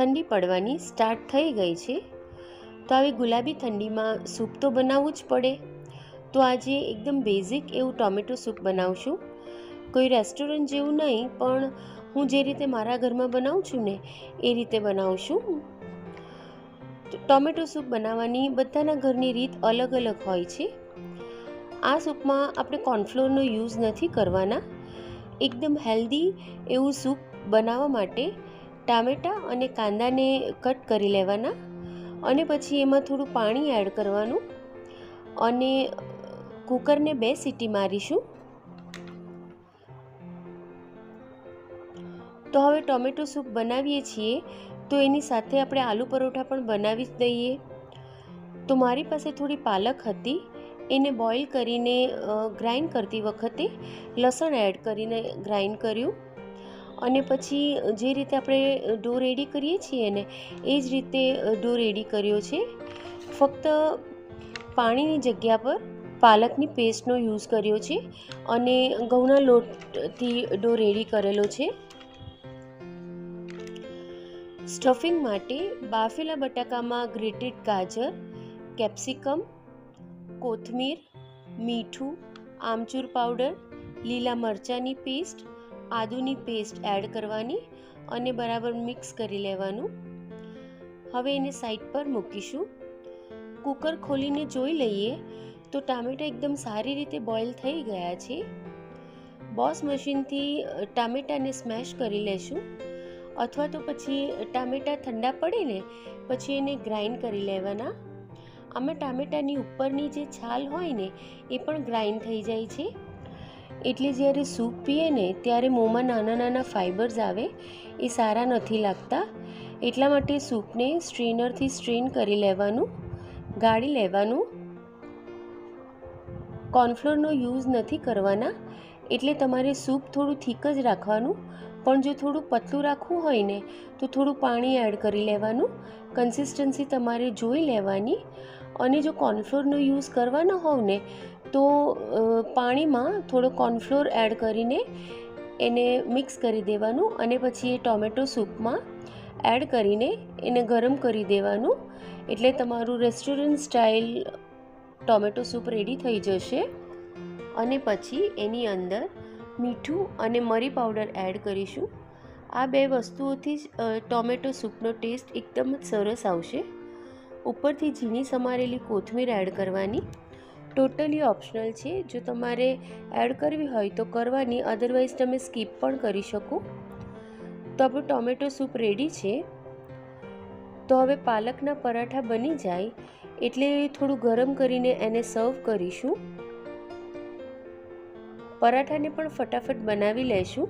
ઠંડી પડવાની સ્ટાર્ટ થઈ ગઈ છે. તો આવી ગુલાબી ઠંડીમાં સૂપ તો બનાવવું જ પડે. તો આજે એકદમ બેઝિક એવું ટોમેટો સૂપ બનાવશું. કોઈ રેસ્ટોરન્ટ જેવું નહીં, પણ હું જે રીતે મારા ઘરમાં બનાવું છું ને, એ રીતે બનાવશું. ટોમેટો સૂપ બનાવવાની બધાના ઘરની રીત અલગ અલગ હોય છે. આ સૂપમાં આપણે કોર્નફ્લોરનો યુઝ નથી કરવાના. એકદમ હેલ્ધી એવું સૂપ બનાવવા માટે ટામેટાં અને કાંદાને કટ કરી લેવાના અને પછી એમાં થોડું પાણી એડ કરવાનું અને કુકરને બે સીટી મારીશું. તો હવે ટોમેટો સૂપ બનાવીએ છીએ, તો એની સાથે આપણે આલુ પરોઠા પણ બનાવી જ દઈએ. તો મારી પાસે થોડી પાલક હતી, એને બોઇલ કરીને ગ્રાઇન્ડ કરતી વખતે લસણ એડ કરીને ગ્રાઇન્ડ કર્યું. અને પછી જે રીતે આપણે ડો રેડી કરીએ છીએ ને, એ જ રીતે ડો રેડી કર્યો છે. ફક્ત પાણીની જગ્યા પર પાલકની પેસ્ટનો યુઝ કર્યો છે અને ઘઉંના લોટથી ડો રેડી કરેલો છે. સ્ટફિંગ માટે બાફેલા બટાકામાં ગ્રેટેડ ગાજર, કેપ્સિકમ, કોથમીર, મીઠું, આમચૂર પાવડર, લીલા મરચાંની પેસ્ટ આદુની પેસ્ટ એડ કરવાની અને બરાબર મિક્સ કરી લેવાનું. હવે એને સાઈડ પર મૂકીશું. કુકર ખોલીને જોઈ લઈએ તો ટામેટા એકદમ સારી રીતે બોઇલ થઈ ગયા છે. બોસ મશીનથી ટામેટાને સ્મેશ કરી લેશું. અથવા તો પછી ટામેટા ઠંડા પડે ને, પછી એને ગ્રાઇન્ડ કરી લેવાના. આમાં ટામેટાની ઉપરની જે છાલ હોય ને, એ પણ ગ્રાઇન્ડ થઈ જાય છે. એટલે જ્યારે સૂપ પીએ ને ત્યારે મોંમાં નાના નાના ફાઇબર્સ આવે, એ સારા નથી લાગતા. એટલા માટે સૂપને સ્ટ્રેનરથી સ્ટ્રેન કરી લેવાનું, ગાળી લેવાનું. કોર્નફ્લોરનો યુઝ નથી કરવાના, એટલે તમારે સૂપ થોડું થીક જ રાખવાનું. પણ જો થોડું પતલું રાખવું હોય ને, તો થોડું પાણી એડ કરી લેવાનું. કન્સિસ્ટન્સી તમારે જોઈ લેવાની. અને જો કોર્નફ્લોરનો યુઝ કરવાનો હોવ ને તો પાણીમાં થોડો કોર્નફ્લોર એડ કરીને એને મિક્સ કરી દેવાનું અને પછી એ ટોમેટો સૂપમાં એડ કરીને એને ગરમ કરી દેવાનું. એટલે તમારું restaurant style tomato soup ready થઈ જશે. અને પછી એની અંદર મીઠું અને મરી પાવડર એડ કરીશું. આ બે વસ્તુઓથી જ ટોમેટો સૂપનો ટેસ્ટ એકદમ જ સરસ આવશે. ઉપરથી ઝીણી સમારેલી કોથમીર એડ કરવાની. ટોટલી ઓપ્શનલ છે. જો તમારે એડ કરવી હોય તો કરવાની અદરવાઇઝ તમે સ્કીપ પણ કરી શકો. તો આપણું ટોમેટો સૂપ રેડી છે. તો હવે પાલકના પરાઠા બની જાય. એટલે થોડું ગરમ કરીને એને સર્વ કરીશું. પરાઠાને પણ ફટાફટ બનાવી લેશું.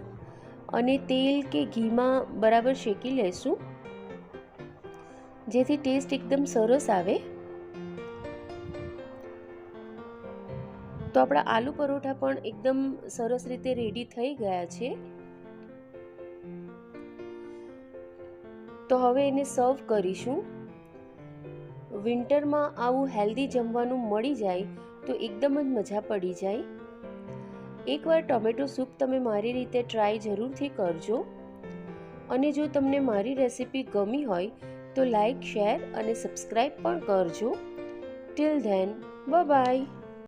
અને તેલ કે ઘીમાં બરાબર શેકી લેશું. જેથી ટેસ્ટ એકદમ સરસ આવે. તો આપણા આલુ પરોઠા પણ એકદમ સરસ રીતે રેડી થઈ ગયા છે. તો હવે એને સર્વ કરીશું. વિન્ટરમાં આવું હેલ્ધી જમવાનું મળી જાય તો એકદમ જ મજા પડી જાય. એકવાર ટોમેટો સૂપ તમે મારી રીતે ટ્રાય જરૂરથી કરજો. અને જો તમને મારી રેસિપી ગમી હોય તો લાઈક શેર અને સબસ્ક્રાઈબ પણ કરજો. Till then by